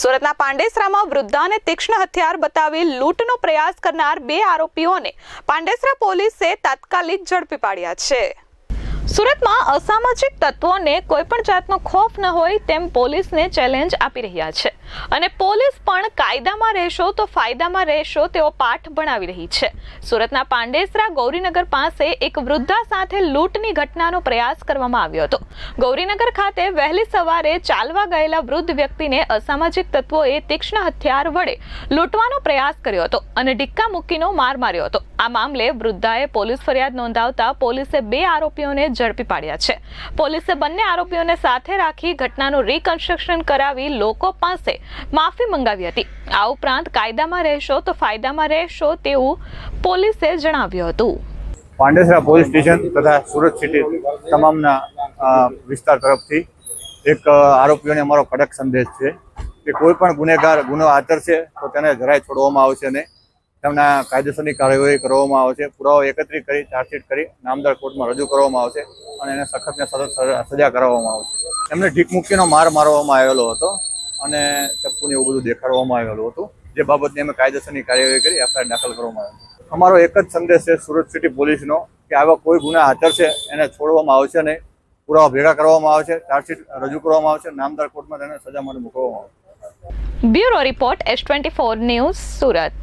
સુરતના પાંડેસરામાં વૃદ્ધાને તીક્ષ્ણ હથિયાર બતાવી લૂંટનો પ્રયાસ કરનાર બે આરોપીઓને પાંડેસરા પોલીસે તાત્કાલિક ઝડપી પાડ્યા છે. સુરતમાં અસામાજિક તત્વોને કોઈપણ જાતનો ખોફ ન હોય તેમ પોલીસને ચેલેન્જ આપી રહ્યા છે. અને પોલીસ પણ કાયદામાં રહેશો તો ફાયદામાં રહેશો તેવો પાઠ ભણાવી રહી છે. સુરતના પાંડેસરા ગૌરીનગર પાસે એક વૃદ્ધા સાથે લૂંટની ઘટનાનો પ્રયાસ કરવામાં આવ્યો હતો. ગૌરીનગર ખાતે વહેલી સવારે ચાલવા ગયેલા વૃદ્ધ વ્યક્તિને અસામાજિક તત્વોએ તીક્ષ્ણ હથિયાર વડે લૂંટવાનો પ્રયાસ કર્યો હતો અને ડિક્કા મુક્કીનો માર માર્યો હતો. આ મામલે વૃદ્ધાએ પોલીસ ફરિયાદ નોંધાવતા પોલીસે બે આરોપીઓને ઝડપી પાડ્યા છે. પોલીસે બંને આરોપીઓને સાથે રાખી ઘટનાનું રિકન્સ્ટ્રક્શન કરાવી લોકો પાસે માફી મંગાવી હતી. આ ઉપરાંત કાયદામાં રહેશો તો ફાયદામાં રહેશો તેવું પોલીસે જણાવ્યું હતું. પાંડેસરા પોલીસ સ્ટેશન તથા સુરત સિટી તમામના વિસ્તાર તરફથી એક આરોપીઓને અમારો કડક સંદેશ છે કે કોઈ પણ ગુનેગાર ગુનો આચરશે તો તેને જરાય છોડવામાં આવશે નહીં. તેમના કાયદેસરની કાર્યવાહી કરવામાં આવશે પુરાવો એકત્રિત કરી, ચાર્જશીટ કરી, નામદાર કોર્ટમાં રજૂ કરવામાં આવશે અને એને સખત ને સખત સજા કરાવવામાં આવશે. એમને ઢીક મૂકીનો માર મારવામાં આવેલો હતો. અને ચપ્પુને એવું બધું દેખાડવામાં આવેલું હતું, જે બાબતની અમે કાયદેસરની કાર્યવાહી કરી એફઆઈઆર દાખલ કરવામાં આવી અમારો એક જ સંદેશ છે સુરત સિટી પોલીસનો, કે આવા કોઈ ગુના આચરશે એને છોડવામાં આવશે નહીં, પુરાવા ભેગા કરવામાં આવશે ચાર્જશીટ રજૂ કરવામાં આવશે, નામદાર કોર્ટમાં તેને સજા માટે મોકલવામાં આવશે. Bureau report S twenty four news Surat.